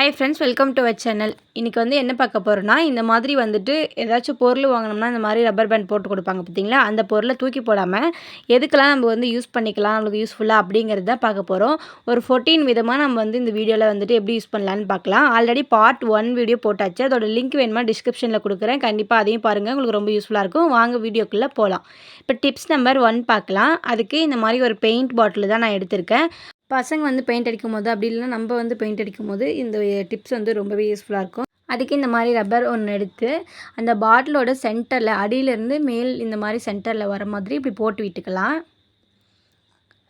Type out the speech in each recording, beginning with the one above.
Hi friends welcome to our channel இன்றைக்கி வந்து என்ன பார்க்க போகிறோன்னா இந்த மாதிரி வந்துட்டு ஏதாச்சும் பொருள் வாங்கினோம்னா இந்த மாதிரி ரப்பர் பேண்ட் போட்டு கொடுப்பாங்க பார்த்தீங்களா? அந்த பொருளை தூக்கி போடாமல் எதுக்கெல்லாம் நம்ம வந்து யூஸ் பண்ணிக்கலாம் நம்மளுக்கு யூஸ்ஃபுல்லாக அப்படிங்கிறது தான் பார்க்க போகிறோம் ஒரு ஃபோர்டீன் விதமாக நம்ம வந்து இந்த வீடியோவில் வந்துட்டு எப்படி யூஸ் பண்ணலான்னு பார்க்கலாம். ஆல்ரெடி பார்ட் ஒன் வீடியோ போட்டாச்சு. அதோட லிங்க் வேணுமா டிஸ்கிரிப்ஷனில் கொடுக்குறேன். கண்டிப்பாக அதையும் பாருங்கள் உங்களுக்கு ரொம்ப யூஸ்ஃபுல்லாக இருக்கும். வாங்க வீடியோக்குள்ளே போகலாம் இப்போ டிப்ஸ் நம்பர் ஒன் பார்க்கலாம். அதுக்கு இந்த மாதிரி ஒரு பெயிண்ட் பாட்டில் தான் நான் எடுத்திருக்கேன். பசங்க வந்து பெயிண்ட் அடிக்கும் போது அப்படி இல்லைன்னா நம்ம வந்து பெயிண்ட் அடிக்கும் போது இந்த டிப்ஸ் வந்து ரொம்பவே யூஸ்ஃபுல்லாக இருக்கும். அதுக்கு இந்த மாதிரி ரப்பர் ஒன்று எடுத்து அந்த பாட்டிலோட சென்டரில் அடியிலேருந்து மேல் இந்த மாதிரி சென்டரில் வர மாதிரி இப்படி போட்டு விட்டுக்கலாம்.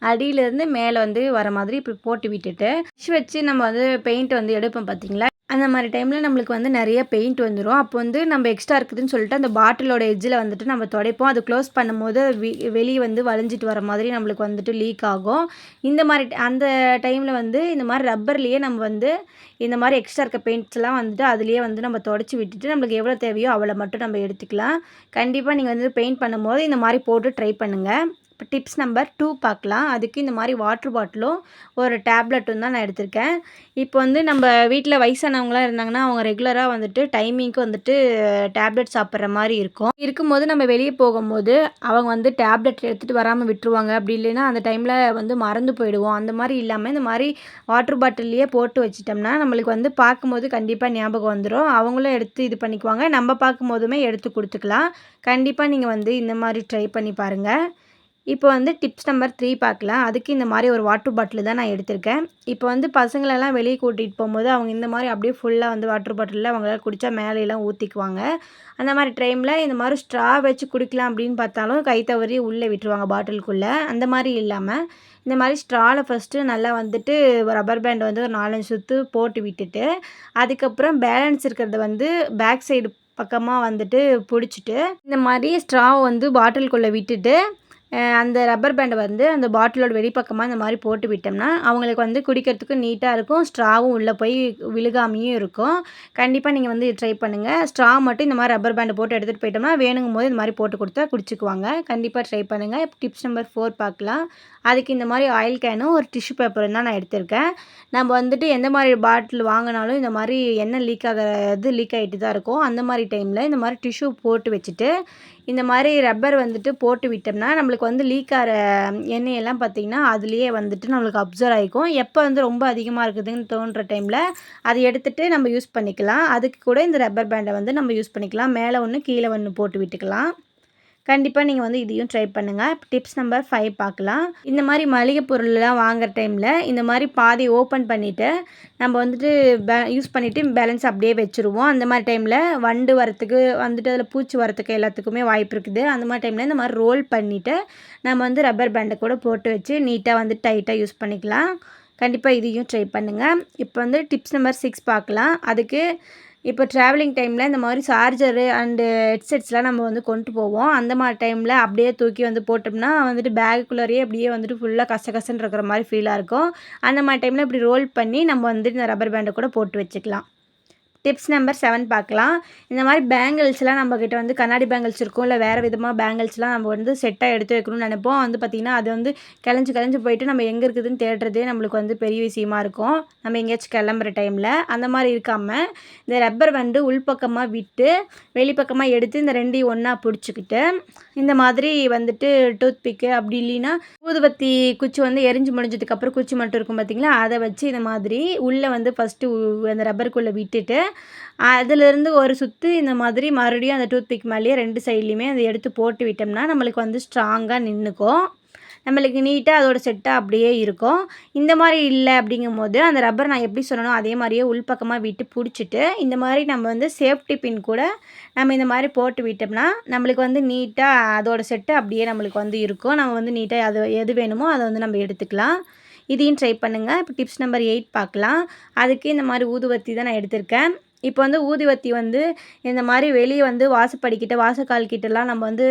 அடியிலேருந்து மேலே வந்து வர மாதிரி இப்படி போட்டு விட்டுட்டு வச்சு நம்ம வந்து பெயிண்ட் வந்து எடுப்போம் பார்த்தீங்களா அந்த மாதிரி டைமில் நம்மளுக்கு வந்து நிறைய பெயிண்ட் வந்துடும் அப்போ வந்து நம்ம எக்ஸ்ட்ரா இருக்குதுன்னு சொல்லிட்டு அந்த பாட்டிலோட எஜ்ஜில் வந்துட்டு நம்ம துடைப்போம். அது க்ளோஸ் பண்ணும்போது வெளியே வந்து வளைஞ்சிட்டு வர மாதிரி நம்மளுக்கு வந்துட்டு லீக் ஆகும். இந்த மாதிரி அந்த டைமில் வந்து இந்த மாதிரி ரப்பர்லேயே நம்ம வந்து இந்த மாதிரி எக்ஸ்ட்ரா இருக்க பெயிண்ட்ஸ்லாம் வந்துட்டு அதுலேயே வந்து நம்ம தொடச்சி விட்டுட்டு நம்மளுக்கு எவ்வளோ தேவையோ அவ்வளோ மட்டும் நம்ம எடுத்துக்கலாம். கண்டிப்பாக நீங்கள் வந்து பெயிண்ட் பண்ணும்போது இந்த மாதிரி போட்டு ட்ரை பண்ணுங்கள் இப்போ டிப்ஸ் நம்பர் டூ பார்க்கலாம். அதுக்கு இந்த மாதிரி வாட்ரு பாட்டிலும் ஒரு டேப்லெட்டும் தான் நான் எடுத்திருக்கேன். இப்போ வந்து நம்ம வீட்டில் வயசானவங்களாம் இருந்தாங்கன்னா அவங்க ரெகுலராக வந்துட்டு டைமிங்க்கு வந்துட்டு டேப்லெட் சாப்பிட்ற மாதிரி இருக்கும். இருக்கும்போது நம்ம வெளியே போகும்போது அவங்க வந்து டேப்லெட் எடுத்துகிட்டு வராமல் விட்டுருவாங்க. அப்படி இல்லைன்னா அந்த டைமில் வந்து மறந்து போயிடுவோம். அந்த மாதிரி இல்லாமல் இந்த மாதிரி வாட்ரு பாட்டில்லையே போட்டு வச்சிட்டோம்னா நம்மளுக்கு வந்து பார்க்கும்போது கண்டிப்பாக ஞாபகம் வந்துடும் அவங்களும் எடுத்து இது பண்ணிக்குவாங்க. நம்ம பார்க்கும்போதுமே எடுத்து கொடுத்துக்கலாம். கண்டிப்பாக நீங்கள் வந்து இந்த மாதிரி ட்ரை பண்ணி பாருங்கள் இப்போ வந்து டிப்ஸ் நம்பர் த்ரீ பார்க்கலாம். அதுக்கு இந்த மாதிரி ஒரு வாட்டர் பாட்டில் தான் நான் எடுத்திருக்கேன். இப்போ வந்து பசங்களெல்லாம் வெளியே கூட்டிகிட்டு போகும்போது அவங்க இந்த மாதிரி அப்படியே ஃபுல்லாக வந்து வாட்டர் பாட்டிலில் அவங்களால குடித்தா மேலேலாம் ஊற்றிக்குவாங்க அந்த மாதிரி டைமில் இந்த மாதிரி ஸ்ட்ரா வச்சு குடிக்கலாம் அப்படின்னு பார்த்தாலும் கை தவறி உள்ளே விட்டுருவாங்க பாட்டிலுக்குள்ளே அந்த மாதிரி இல்லாமல் இந்த மாதிரி ஸ்ட்ராவில் ஃபஸ்ட்டு நல்லா வந்துட்டு ரப்பர் பேண்ட் வந்து ஒரு நாலஞ்சு சுற்று போட்டு விட்டுட்டு அதுக்கப்புறம் பேலன்ஸ் இருக்கிறத வந்து பேக் சைடு பக்கமாக வந்துட்டு பிடிச்சிட்டு இந்த மாதிரி ஸ்ட்ராவை வந்து பாட்டிலுக்குள்ளே விட்டுட்டு அந்த ரப்பர் பேண்டை வந்து அந்த பாட்டிலோட வெளிப்பக்கமாக இந்த மாதிரி போட்டு விட்டோம்னா அவங்களுக்கு வந்து குடிக்கிறதுக்கு நீட்டாக இருக்கும் ஸ்ட்ராவும் உள்ளே போய் விழுகாமையும் இருக்கும். கண்டிப்பாக நீங்கள் வந்து ட்ரை பண்ணுங்கள் ஸ்ட்ரா மட்டும் இந்த மாதிரி ரப்பர் பேண்டை போட்டு எடுத்துகிட்டு போயிட்டோம்னா வேணுங்கும் போது இந்த மாதிரி போட்டு கொடுத்தா குடிச்சிக்குவாங்க. கண்டிப்பாக ட்ரை பண்ணுங்கள் டிப்ஸ் நம்பர் ஃபோர் பார்க்கலாம். அதுக்கு இந்த மாதிரி ஆயில் கேனும் ஒரு டிஷ்யூ பேப்பரும் தான் நான் எடுத்திருக்கேன். நம்ம வந்துட்டு எந்த மாதிரி பாட்டில் வாங்கினாலும் இந்த மாதிரி எண்ணெய் லீக் ஆகிற இது லீக் ஆகிட்டு தான் இருக்கும். அந்த மாதிரி டைமில் இந்த மாதிரி டிஷ்யூ போட்டு வச்சுட்டு இந்த மாதிரி ரப்பர் வந்துட்டு போட்டு விட்டோம்னா நம்மளுக்கு வந்து லீக் ஆகிற எண்ணெயெல்லாம் பார்த்திங்கன்னா அதுலேயே வந்துட்டு நம்மளுக்கு அப்சர்வ் ஆகிக்கும் எப்போ வந்து ரொம்ப அதிகமாக இருக்குதுன்னு தோன்ற டைமில் அதை எடுத்துகிட்டு நம்ம யூஸ் பண்ணிக்கலாம். அதுக்கு கூட இந்த ரப்பர் பேண்டை வந்து நம்ம யூஸ் பண்ணிக்கலாம். மேலே ஒன்று கீழே ஒன்று போட்டு விட்டுக்கலாம். கண்டிப்பாக நீங்கள் வந்து இதையும் ட்ரை பண்ணுங்கள் டிப்ஸ் நம்பர் ஃபைவ் பார்க்கலாம். இந்த மாதிரி மளிகை பொருள்லாம் வாங்குற டைமில் இந்த மாதிரி பாதி ஓப்பன் பண்ணிவிட்டு நம்ம வந்துட்டு பே யூஸ் பண்ணிவிட்டு பேலன்ஸ் அப்படியே வச்சுருவோம். அந்த மாதிரி டைமில் வண்டு வரத்துக்கு வந்துட்டு அதில் பூச்சி வரத்துக்கு எல்லாத்துக்குமே வாய்ப்பு இருக்குது. அந்த மாதிரி டைமில் இந்த மாதிரி ரோல் பண்ணிவிட்டு நம்ம வந்து ரப்பர் பேண்டை கூட போட்டு வச்சு நீட்டாக வந்து டைட்டாக யூஸ் பண்ணிக்கலாம். கண்டிப்பாக இதையும் ட்ரை பண்ணுங்கள் இப்போ வந்து டிப்ஸ் நம்பர் சிக்ஸ் பார்க்கலாம். அதுக்கு இப்போ ட்ராவலிங் டைமில் இந்த மாதிரி சார்ஜரு அண்டு ஹெட்செட்ஸ்லாம் நம்ம வந்து கொண்டு போவோம். அந்த மாதிரி டைமில் அப்படியே தூக்கி வந்து போட்டோம்னா வந்துட்டு பேக்குள்ளேயே அப்படியே வந்துட்டு ஃபுல்லாக கச கசன்னு இருக்கிற மாதிரி ஃபீலாக இருக்கும். அந்த மாதிரி டைமில் இப்படி ரோல் பண்ணி நம்ம வந்துட்டு இந்த ரப்பர் பேண்டை கூட போட்டு வச்சுக்கலாம். டிப்ஸ் நம்பர் செவன் பார்க்கலாம். இந்த மாதிரி பேங்கிள்ஸ்லாம் நம்மக்கிட்ட வந்து கண்ணாடி பேங்கிள்ஸ் இருக்கும் இல்லை வேறு விதமாக பேங்கிள்ஸ்லாம் நம்ம வந்து செட்டாக எடுத்து வைக்கணும்னு நினைப்போம். வந்து பார்த்திங்கன்னா அது வந்து கிளஞ்சி கிளஞ்சி போயிட்டு நம்ம எங்கே இருக்குதுன்னு தேடுறதே நம்மளுக்கு வந்து பெரிய விஷயமா இருக்கும். நம்ம எங்கேயாச்சும் கிளம்புற டைமில் அந்த மாதிரி இருக்காமல் இந்த ரப்பர் வந்து உள்பக்கமாக விட்டு வெளிப்பக்கமாக எடுத்து இந்த ரெண்டையும் ஒன்றா பிடிச்சிக்கிட்டு இந்த மாதிரி வந்துட்டு டூத் பிக்கு அப்படி இல்லைன்னா ஊதுபத்தி குச்சி வந்து எரிஞ்சு முடிஞ்சதுக்கப்புறம் குச்சி மட்டும் இருக்கும் பார்த்திங்களா அதை வச்சு இந்த மாதிரி உள்ளே வந்து ஃபஸ்ட்டு அந்த ரப்பருக்குள்ளே விட்டுட்டு அதிலிருந்து ஒரு சுற்று இந்த மாதிரி மறுபடியும் அந்த டூத்பிக் மேலேயே ரெண்டு சைட்லேயுமே அதை எடுத்து போட்டு விட்டோம்னா நம்மளுக்கு வந்து ஸ்ட்ராங்காக நின்றுக்கும் நம்மளுக்கு நீட்டாக அதோட செட்டாக அப்படியே இருக்கும். இந்த மாதிரி இல்லை அப்படிங்கும் போது அந்த ரப்பர் நான் எப்படி சொன்னனோ அதே மாதிரியே உள்பக்கமாக விட்டு பிடிச்சிட்டு இந்த மாதிரி நம்ம வந்து சேஃப்டி பின் கூட நம்ம இந்த மாதிரி போட்டு விட்டோம்னா நம்மளுக்கு வந்து நீட்டாக அதோட செட்டு அப்படியே நம்மளுக்கு வந்து இருக்கும். நம்ம வந்து நீட்டாக அது எது வேணுமோ அதை வந்து நம்ம எடுத்துக்கலாம். இதையும் ட்ரை பண்ணுங்கள் இப்போ டிப்ஸ் நம்பர் எயிட் பார்க்கலாம். அதுக்கு இந்த மாதிரி ஊதுவத்தி தான் நான் எடுத்திருக்கேன். இப்போ வந்து ஊதுவத்தி வந்து இந்த மாதிரி வெளியே வந்து வாசப்படிக்கிட்ட வாசக்கால் கிட்டலாம் நம்ம வந்து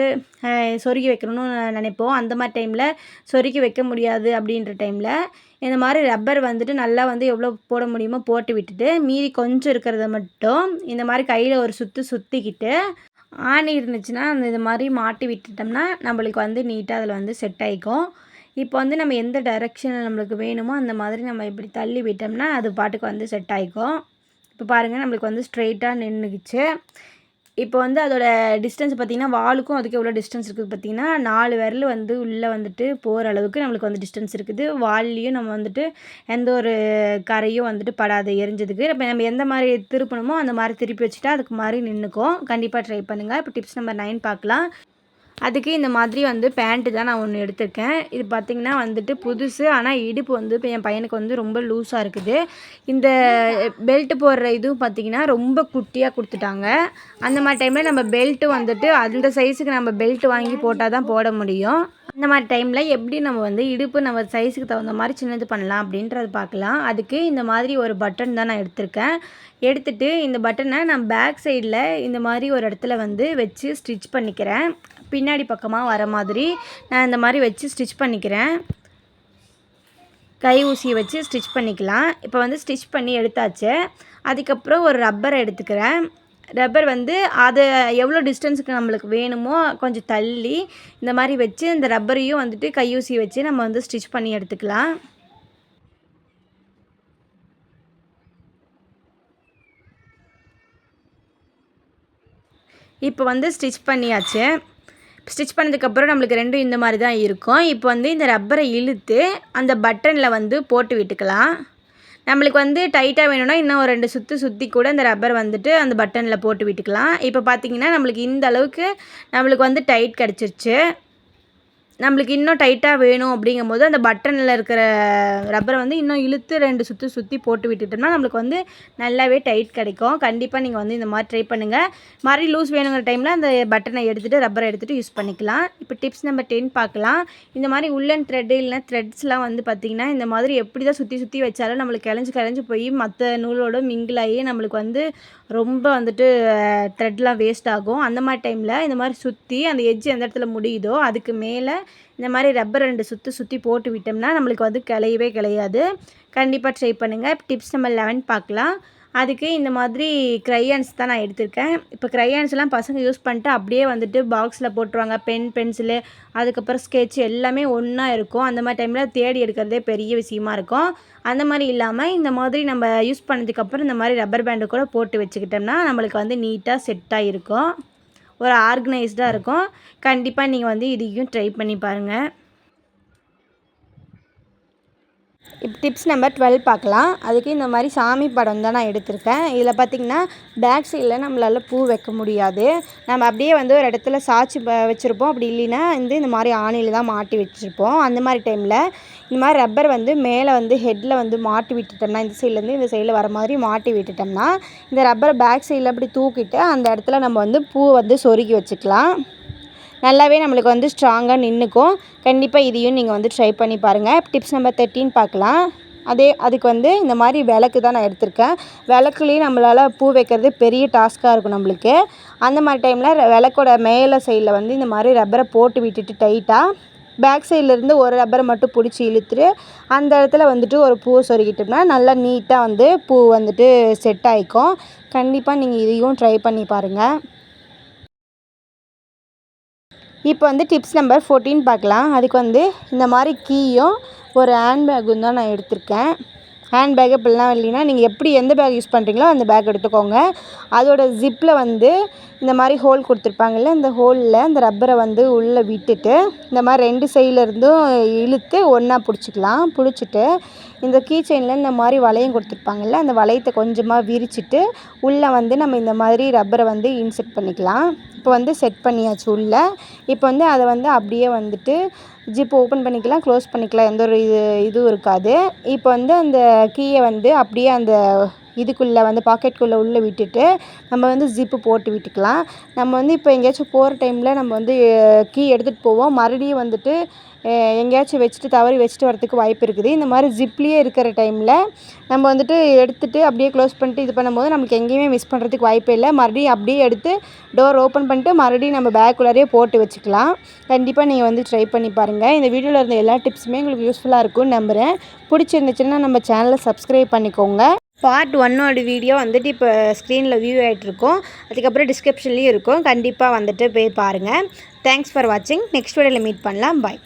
சொருகி வைக்கணும்னு நினைப்போம். அந்த மாதிரி டைமில் சொருகி வைக்க முடியாது அப்படின்ற டைமில் இந்த மாதிரி ரப்பர் வந்துட்டு நல்லா வந்து எவ்வளோ போட முடியுமோ போட்டு விட்டுட்டு மீதி கொஞ்சம் இருக்கிறத மட்டும் இந்த மாதிரி கையில் ஒரு சுற்று சுற்றிக்கிட்டு ஆணி இருந்துச்சுன்னா அந்த இது மாதிரி மாட்டி விட்டுட்டோம்னா நம்மளுக்கு வந்து நீட்டாக அதில் வந்து செட் ஆகிக்கும் இப்போ வந்து நம்ம எந்த டைரெக்ஷனில் நம்மளுக்கு வேணுமோ அந்த மாதிரி நம்ம இப்படி தள்ளி விட்டோம்னா அது பாட்டுக்கு வந்து செட் ஆகிக்கும் இப்போ பாருங்கள் நம்மளுக்கு வந்து ஸ்ட்ரெயிட்டாக நின்றுக்குச்சு இப்போ வந்து அதோட டிஸ்டன்ஸ் பார்த்திங்கன்னா வாலுக்கும் அதுக்கு எவ்வளோ டிஸ்டன்ஸ் இருக்குது பார்த்திங்கன்னா நாலு விரல் வந்து உள்ளே வந்துட்டு போகிற அளவுக்கு நம்மளுக்கு வந்து டிஸ்டன்ஸ் இருக்குது. வால்லையும் நம்ம வந்துட்டு எந்த ஒரு கரையும் வந்துட்டு படாது எரிஞ்சதுக்கு. இப்போ நம்ம எந்த மாதிரி திருப்பணுமோ அந்த மாதிரி திருப்பி வச்சுட்டா அதுக்கு மாதிரி நின்றுக்கும் கண்டிப்பாக ட்ரை பண்ணுங்கள் இப்போ டிப்ஸ் நம்பர் நைன் பார்க்கலாம். அதுக்கு இந்த மாதிரி வந்து பேண்ட்டு தான் நான் ஒன்று எடுத்திருக்கேன். இது பார்த்திங்கன்னா வந்துட்டு புதுசு ஆனால் இடுப்பு வந்து இப்போ என் பையனுக்கு வந்து ரொம்ப லூஸாக இருக்குது. இந்த பெல்ட்டு போடுற இதுவும் பார்த்திங்கன்னா ரொம்ப குட்டியாக கொடுத்துட்டாங்க. அந்த மாதிரி டைமில் நம்ம பெல்ட்டு வந்துட்டு அந்த சைஸுக்கு நம்ம பெல்ட் வாங்கி போட்டால் தான் போட முடியும். அந்த மாதிரி டைமில் எப்படி நம்ம வந்து இடுப்பு நம்ம சைஸுக்கு தகுந்த மாதிரி சின்னது பண்ணலாம் அப்படின்றத பார்க்கலாம் அதுக்கு இந்த மாதிரி ஒரு பட்டன் தான் நான் எடுத்திருக்கேன். எடுத்துகிட்டு இந்த பட்டனை நான் பேக் சைடில் இந்த மாதிரி ஒரு இடத்துல வந்து வச்சு ஸ்டிச் பண்ணிக்கிறேன். பின்னாடி பக்கமாக வர மாதிரி நான் இந்த மாதிரி வச்சு ஸ்டிச் பண்ணிக்கிறேன். கை ஊசியை வச்சு ஸ்டிச் பண்ணிக்கலாம். இப்போ வந்து ஸ்டிச் பண்ணி எடுத்தாச்சு. அதுக்கப்புறம் ஒரு ரப்பரை எடுத்துக்கிறேன். ரப்பர் வந்து அதை எவ்வளோ டிஸ்டன்ஸுக்கு நம்மளுக்கு வேணுமோ கொஞ்சம் தள்ளி இந்த மாதிரி வச்சு இந்த ரப்பரையும் வந்துட்டு கையூசி வச்சு நம்ம வந்து ஸ்டிச் பண்ணி எடுத்துக்கலாம். இப்போ வந்து ஸ்டிச் பண்ணியாச்சு. ஸ்டிச் பண்ணதுக்கப்புறம் நம்மளுக்கு ரெண்டும் இந்த மாதிரி தான் இருக்கும். இப்போ வந்து இந்த ரப்பரை இழுத்து அந்த பட்டனில் வந்து போட்டு விட்டுக்கலாம். நம்மளுக்கு வந்து டைட்டாக வேணும்னா இன்னும் ஒரு ரெண்டு சுற்றி சுற்றி கூட இந்த ரப்பர் வந்துட்டு அந்த பட்டனில் போட்டு விட்டுக்கலாம். இப்போ பார்த்தீங்கன்னா நம்மளுக்கு இந்த அளவுக்கு நம்மளுக்கு வந்து டைட் கிடச்சிருச்சு. நம்மளுக்கு இன்னும் டைட்டாக வேணும் அப்படிங்கும்போது அந்த பட்டனில் இருக்கிற ரப்பரை வந்து இன்னும் இழுத்து ரெண்டு சுற்றி சுற்றி போட்டு விட்டுட்டோம்னா நம்மளுக்கு வந்து நல்லாவே டைட் கிடைக்கும். கண்டிப்பாக நீங்கள் வந்து இந்த மாதிரி ட்ரை பண்ணுங்கள் மாதிரி லூஸ் வேணுங்கிற டைமில் அந்த பட்டனை எடுத்துகிட்டு ரப்பரை எடுத்துகிட்டு யூஸ் பண்ணிக்கலாம். இப்போ டிப்ஸ் நம்பர் டென் பார்க்கலாம். இந்த மாதிரி உள்ளன் த்ரெட்டு இல்லைனா த்ரெட்ஸ்லாம் வந்து பார்த்திங்கன்னா இந்த மாதிரி எப்படி தான் சுற்றி சுற்றி வச்சாலும் நம்மளுக்கு கிளஞ்சி கிளஞ்சி போய் மற்ற நூலோட மிங்கிளாகி நம்மளுக்கு வந்து ரொம்ப வந்துட்டு த்ரெட்லாம் வேஸ்ட் ஆகும். அந்த மாதிரி டைமில் இந்த மாதிரி சுற்றி அந்த எஜ்ஜு எந்த இடத்துல முடியுதோ அதுக்கு மேலே இந்த மாதிரி ரப்பர் ரெண்டு சுற்றி சுற்றி போட்டு விட்டோம்னா நம்மளுக்கு வந்து கிளையவே கிளையாது. கண்டிப்பாக ட்ரை பண்ணுங்கள் டிப்ஸ் நம்ம லெவன் பார்க்கலாம். அதுக்கு இந்த மாதிரி க்ரையான்ஸ் தான் நான் எடுத்திருக்கேன். இப்போ க்ரையான்ஸ்லாம் பசங்க யூஸ் பண்ணிட்டு அப்படியே வந்துட்டு பாக்ஸில் போட்டுருவாங்க. பென் பென்சிலு அதுக்கப்புறம் ஸ்கெட்ச் எல்லாமே ஒன்றா இருக்கும். அந்த மாதிரி டைமில் தேடி எடுக்கிறதே பெரிய விஷயமா இருக்கும். அந்த மாதிரி இல்லாமல் இந்த மாதிரி நம்ம யூஸ் பண்ணதுக்கப்புறம் இந்த மாதிரி ரப்பர் பேண்டு கூட போட்டு வச்சுக்கிட்டோம்னா நம்மளுக்கு வந்து நீட்டாக செட்டாக இருக்கும். ஒரு ஆர்கனைஸ்டாக இருக்கும். கண்டிப்பாக நீங்கள் வந்து இதையும் ட்ரை பண்ணி பாருங்கள் இப்போ டிப்ஸ் நம்பர் டுவெல் பார்க்கலாம். அதுக்கு இந்த மாதிரி சாமி படம் தான் நான் எடுத்திருக்கேன். இதில் பார்த்திங்கன்னா பேக் சைடில் நம்மளால் பூ வைக்க முடியாது. நம்ம அப்படியே வந்து ஒரு இடத்துல சாய்ச்சி வச்சுருப்போம். அப்படி இல்லைன்னா வந்து இந்த மாதிரி ஆணையில் தான் மாட்டி வச்சுருப்போம். அந்த மாதிரி டைமில் இந்த மாதிரி ரப்பர் வந்து மேலே வந்து ஹெட்டில் வந்து மாட்டி விட்டுட்டோம்னா இந்த சைட்லேருந்து இந்த சைடில் வர மாதிரி மாட்டி விட்டுட்டோம்னா இந்த ரப்பரை பேக் சைடில் அப்படி தூக்கிட்டு அந்த இடத்துல நம்ம வந்து பூ வந்து சொருகி வச்சுக்கலாம். நல்லாவே நம்மளுக்கு வந்து ஸ்ட்ராங்காக நின்றுக்கும் கண்டிப்பாக இதையும் நீங்கள் வந்து ட்ரை பண்ணி பாருங்கள் டிப்ஸ் நம்பர் தேர்ட்டின்னு பார்க்கலாம். அதே அதுக்கு வந்து இந்த மாதிரி விளக்கு தான் நான் எடுத்திருக்கேன். விளக்குலேயும் நம்மளால் பூ வைக்கிறது பெரிய டாஸ்க்காக இருக்கும் நம்மளுக்கு. அந்த மாதிரி டைமில் விளக்கோட மேலே சைடில் வந்து இந்த மாதிரி ரப்பரை போட்டு விட்டுட்டு டைட்டாக பேக் சைட்லேருந்து ஒரு ரப்பரை மட்டும் பிடிச்சி இழுத்துட்டு அந்த இடத்துல வந்துட்டு ஒரு பூவை சொருகிட்டோம்னா நல்லா நீட்டாக வந்து பூ வந்துட்டு செட் ஆகிக்கும் கண்டிப்பாக நீங்கள் இதையும் ட்ரை பண்ணி பாருங்கள் இப்போ வந்து டிப்ஸ் நம்பர் ஃபோர்டீன் பார்க்கலாம். அதுக்கு வந்து இந்த மாதிரி கீயும் ஒரு ஹேண்ட் பேக்கும் தான் நான் எடுத்திருக்கேன். ஹேண்ட் பேக் இப்படிலாம் இல்லைன்னா நீங்கள் எப்படி எந்த பேக் யூஸ் பண்ணுறீங்களோ அந்த பேக் எடுத்துக்கோங்க. அதோட ஜிப்பில் வந்து இந்த மாதிரி ஹோல் கொடுத்துருப்பாங்கல்ல இந்த ஹோலில் இந்த ரப்பரை வந்து உள்ளே விட்டுட்டு இந்த மாதிரி ரெண்டு சைடில் இருந்தும் இழுத்து ஒன்றா பிடிச்சிக்கலாம். பிடிச்சிட்டு இந்த கீ செயினில் இந்த மாதிரி வளையம் கொடுத்துருப்பாங்கல்ல அந்த வளையத்தை கொஞ்சமாக விரிச்சிட்டு உள்ளே வந்து நம்ம இந்த மாதிரி ரப்பரை வந்து இன்செர்ட் பண்ணிக்கலாம். இப்போ வந்து செட் பண்ணியாச்சு உள்ளே. இப்போ வந்து அதை வந்து அப்படியே வந்துட்டு ஜிப் ஓப்பன் பண்ணிக்கலாம் க்ளோஸ் பண்ணிக்கலாம். எந்த ஒரு இது இதுவும் இருக்காது. இப்போ வந்து அந்த கீயை வந்து அப்படியே அந்த இதுக்குள்ளே வந்து பாக்கெட்டுக்குள்ளே உள்ளே விட்டுட்டு நம்ம வந்து ஜிப்பு போட்டு விட்டுக்கலாம். நம்ம வந்து இப்போ எங்கேயாச்சும் போகிற டைமில் நம்ம வந்து கீ எடுத்துகிட்டு போவோம். மறுபடியும் வந்துட்டு எங்கேயாச்சும் வச்சுட்டு தவறி வச்சுட்டு வரதுக்கு வாய்ப்பு இருக்குது. இந்த மாதிரி ஜிப்லேயே இருக்கிற டைமில் நம்ம வந்துட்டு எடுத்துகிட்டு அப்படியே க்ளோஸ் பண்ணிட்டு இது பண்ணும்போது நமக்கு எங்கேயுமே மிஸ் பண்ணுறதுக்கு வாய்ப்பே இல்லை. மறுபடியும் அப்படியே எடுத்து டோர் ஓப்பன் பண்ணிட்டு மறுபடியும் நம்ம பேக்குள்ளாரே போட்டு வச்சுக்கலாம். கண்டிப்பாக நீங்கள் வந்து ட்ரை பண்ணி பாருங்கள் இந்த வீடியோவில் இருந்த எல்லா டிப்ஸுமே உங்களுக்கு யூஸ்ஃபுல்லாக இருக்கும்னு நம்புகிறேன் பிடிச்சிருந்துச்சுன்னா நம்ம சேனலை சப்ஸ்கிரைப் பண்ணிக்கோங்க. பார்ட் ஒன்னோட வீடியோ வந்துட்டு இப்போ ஸ்க்ரீனில் வியூ ஆகிட்ருக்கோம் அதுக்கப்புறம் டிஸ்கிரிப்ஷன்லேயும் இருக்கும். கண்டிப்பாக வந்துட்டு போய் பாருங்கள் தேங்க்ஸ் ஃபார் வாட்சிங் நெக்ஸ்ட் வீடியோவில் மீட் பண்ணலாம். பாய்